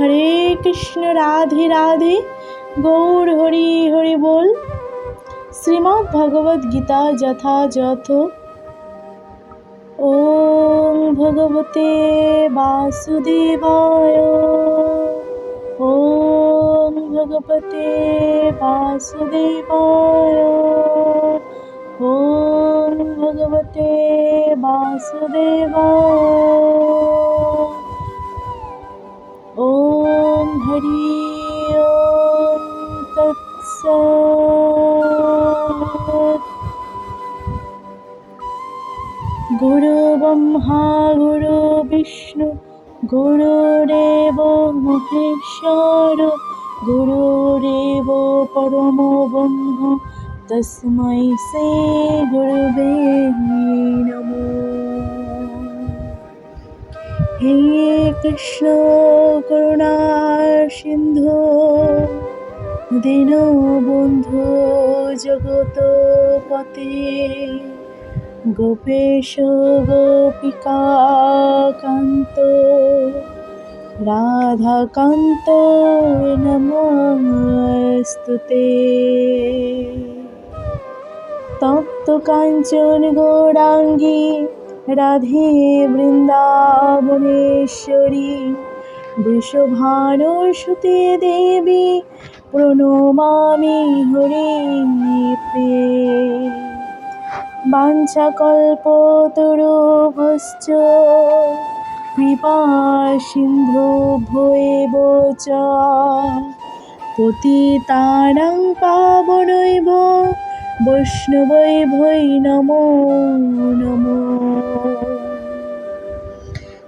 হরে কৃষ্ণ রাধে রাধে। গৌর হরি হরি বল। শ্রীমদ্ ভগবদ গীতা যথাযথ। ওম ভগবতে বাসুদেবায়। ওম ভগবতে বাসুদেবায়। ওম ভগবতে বাসুদেবায়। हरि ॐ तत्सत् गुरु ब्रह्मा गुरु विष्णु गुरुरेव महेश्वर गुरुरेव परमो ब्रह्म तस्मै श्री गुरुवे नमः হে কৃষ্ণ করুণা সিন্ধু দীন বন্ধু জগত পতে, গোপেশ গোপিকা কান্ত রাধাকান্ত নমস্তুতে। তপ্ত কাঞ্চন গৌরাঙ্গী রাধে বৃন্দাবনেশ্বরী বৃষভানুসুতে দেবী, প্রণমামি হরি প্রে বাঞ্ছাকল্পতরুভশ্চ, কৃপা সিন্ধু ভৈব চ পতিতানাং পাবনৈব, বৈষ্ণবৈ ভৈ নমো নমো।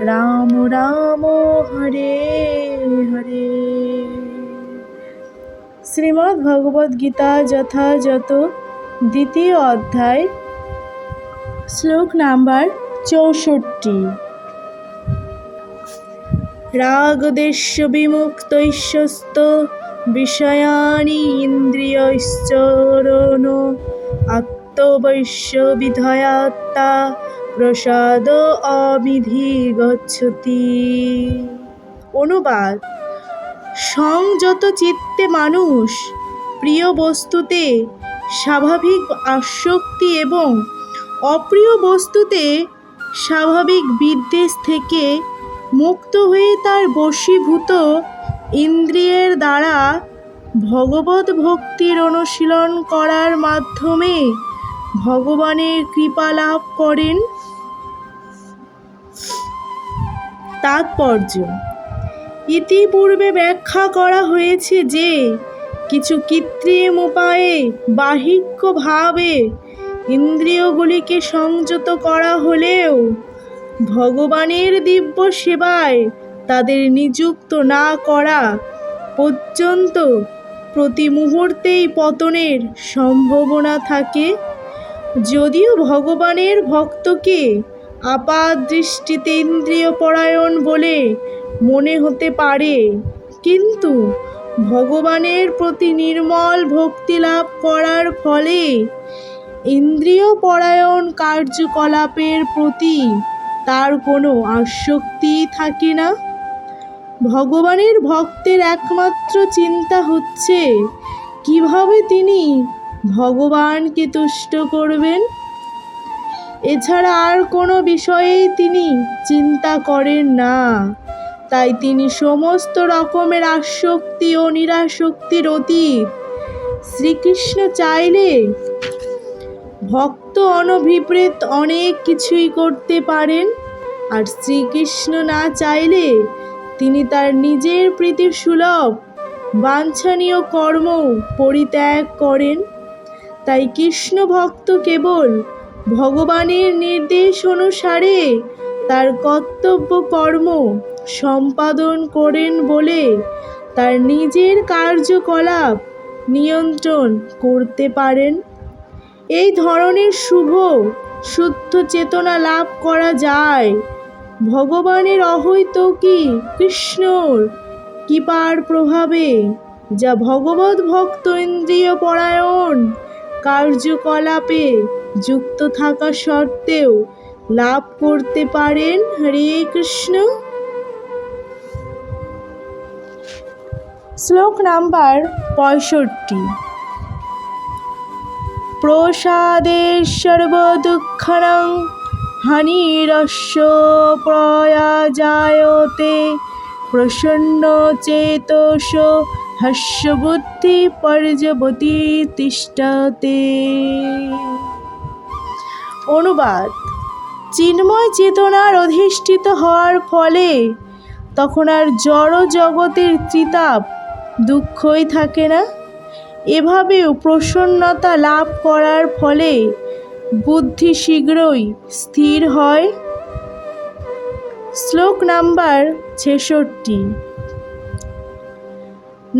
রাম রাম, হরে হরে। শ্রীমদ্ ভগবদ গীতা যথাযথ, দ্বিতীয় অধ্যায়, শ্লোক নাম্বার চৌষট্টি। রাগদেশ্য বিমুক্তৈশ্বস্ত বিষয়ানি ইন্দ্রিয়শ্চরণ, আত্মবৈশ্য বিধয়াত্মা প্রসাদ অবিধি গচ্ছতি। অনুবাদ, সংযত চিত্তে মানুষ, প্রিয় বস্তুতে স্বাভাবিক আসক্তি এবং অপ্রিয় বস্তুতে স্বাভাবিক বিদ্বেষ থেকে মুক্ত হয়ে তার বশীভূত ইন্দ্রিয়ের দ্বারা ভগবত ভক্তির অনুশীলন করার মাধ্যমে ভগবানের কৃপা লাভ করেন। তাৎপর্য। ইতিপূর্বে ব্যাখ্যা করা হয়েছে যে, কিছু কৃত্রিম উপায়ে বাহিক্যভাবে ইন্দ্রিয়গুলিকে সংযত করা হলেও ভগবানের দিব্য সেবায় তাদের নিযুক্ত না করা পর্যন্ত প্রতি মুহূর্তেই পতনের সম্ভাবনা থাকে। যদিও ভগবানের ভক্তকে আপাত দৃষ্টিতে ইন্দ্রিয় পরায়ণ বলে মনে হতে পারে। কিন্তু ভগবানের প্রতি নির্মল ভক্তি লাভ করার ফলে ইন্দ্রিয় পরায়ণ কার্যকলাপের প্রতি তার কোনো আসক্তি থাকে না। ভগবানের ভক্তের একমাত্র চিন্তা হচ্ছে, কীভাবে তিনি ভগবানকে তুষ্ট করবেন? এছাড়া আর কোনো বিষয়েই তিনি চিন্তা করেন না। তাই তিনি সমস্ত রকমের আসক্তি ও নিরাসক্তির অতীত। শ্রীকৃষ্ণ চাইলে ভক্ত অনভিপ্রেত অনেক কিছুই করতে পারেন, আর শ্রীকৃষ্ণ না চাইলে তিনি তার নিজের প্রীতি সুলভ, বাঞ্ছনীয় কর্ম পরিত্যাগ করেন। তাই কৃষ্ণ ভক্ত কেবল ভগবানের নির্দেশ অনুসারে তার কর্তব্য কর্ম সম্পাদন করেন বলে তার নিজের কার্যকলাপ নিয়ন্ত্রণ করতে পারেন। এই ধরনের শুভ, শুদ্ধ চেতনা লাভ করা যায়। ভগবানের অহৈতকী কৃষ্ণর কৃপার প্রভাবে, যা ভগবত ভক্ত ইন্দ্রিয় পরায়ণ কার্যকলাপে যুক্ত থাকা সত্ত্বেও লাভ করতে পারেন হরে কৃষ্ণ। শ্লোক নাম্বার পঁয়ষট্টি। প্রসাদে সর্বদুঃখরং হানিরস্য প্রয়াজায়তে প্রসন্ন চেতস হর্ষবুদ্ধি পর্যবতী তিষ্ঠতে অনুবাদ চিন্ময় চেতনার অধিষ্ঠিত হওয়ার ফলে তখন আর জড় জগতের চিতাপ দুঃখই থাকে না। এভাবেও প্রসন্নতা লাভ করার ফলে বুদ্ধি শীঘ্রই স্থির হয়। শ্লোক নাম্বার ছেষট্টি।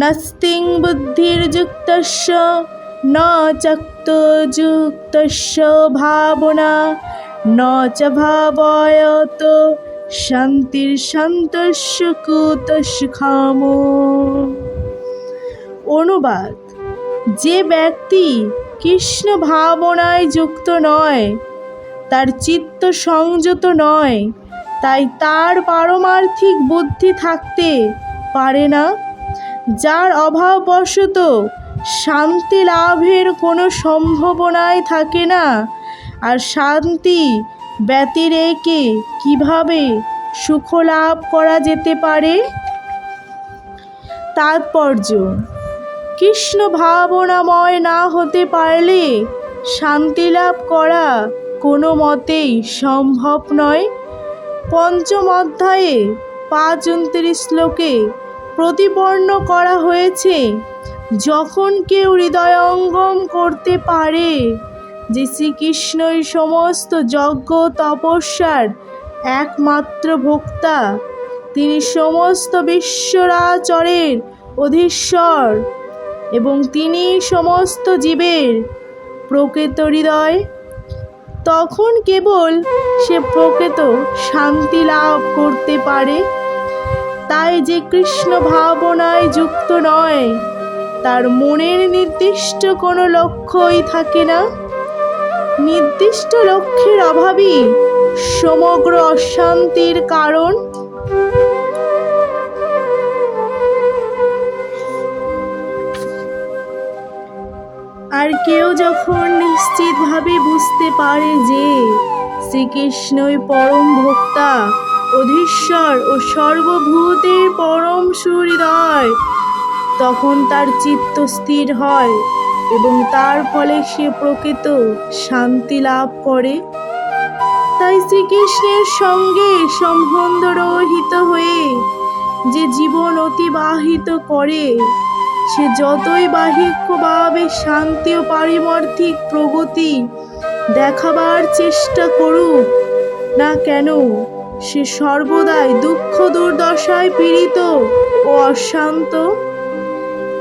নাস্তিং বুদ্ধির্যুক্তস্য ন চক্তযুক্তস্য ভাবনা ন চ ভাবয়ত শান্তির শান্তস্য কুতস্য খামো অনুবাদ, যে ব্যক্তি কৃষ্ণ ভাবনায় যুক্ত নয়, তার চিত্ত সংযত নয়, তাই তার পারমার্থিক বুদ্ধি থাকতে পারে না যার অভাববশত শান্তি লাভের কোনো সম্ভাবনাই থাকে না। আর শান্তি ব্যতিরেকে কীভাবে সুখ লাভ করা যেতে পারে? তাৎপর্য, কৃষ্ণ ভাবনাময় না হতে পারলে শান্তি লাভ করা কোনো মতেই সম্ভব নয়। পঞ্চম অধ্যায়ে পাঁচ, উনত্রিশ শ্লোকে প্রতিপন্ন করা হয়েছে। যখন কেউ হৃদয়ঙ্গম করতে পারে, যে শ্রীকৃষ্ণই সমস্ত যজ্ঞ তপস্যার একমাত্র ভোক্তা, তিনি সমস্ত বিশ্বরাচরের অধীশ্বর এবং তিনি সমস্ত জীবের প্রকৃত হৃদয়। তখন কেবল সে প্রকৃত শান্তি লাভ করতে পারে। তাই যে কৃষ্ণ ভাবনায় যুক্ত নয়, তার মনের নির্দিষ্ট কোনো লক্ষ্যই থাকে না। নির্দিষ্ট লক্ষ্যের অভাবই সমগ্র অশান্তির কারণ। আর কেউ যখন নিশ্চিতভাবে বুঝতে পারে যে শ্রীকৃষ্ণই পরম ভোক্তা অধীশ্বর ও সর্বভূতের পরম সুহৃদয়। তখন তার চিত্ত স্থির হয় এবং তার ফলে সে প্রকৃত শান্তি লাভ করে। তাই শ্রীকৃষ্ণের সঙ্গে সম্বন্ধ রহিত হয়ে যে জীবন অতিবাহিত করে, সে যতই বাহিক্যভাবে শান্তি ও পারিমার্থিক প্রগতি দেখাবার চেষ্টা করুক, না কেন সে সর্বদাই দুঃখ দুর্দশায় পীড়িত ও অশান্ত।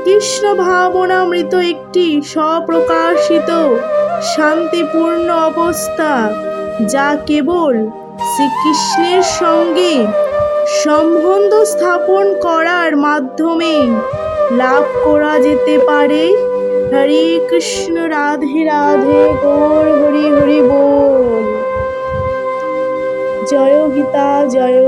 কৃষ্ণ ভাবনামৃত একটি স্বপ্রকাশিত শান্তিপূর্ণ অবস্থা যা কেবল শ্রীকৃষ্ণের সঙ্গে সম্বন্ধ স্থাপন করার মাধ্যমে লাভ করা যেতে পারে। হরে কৃষ্ণ, রাধে রাধে, গৌর হরি জয়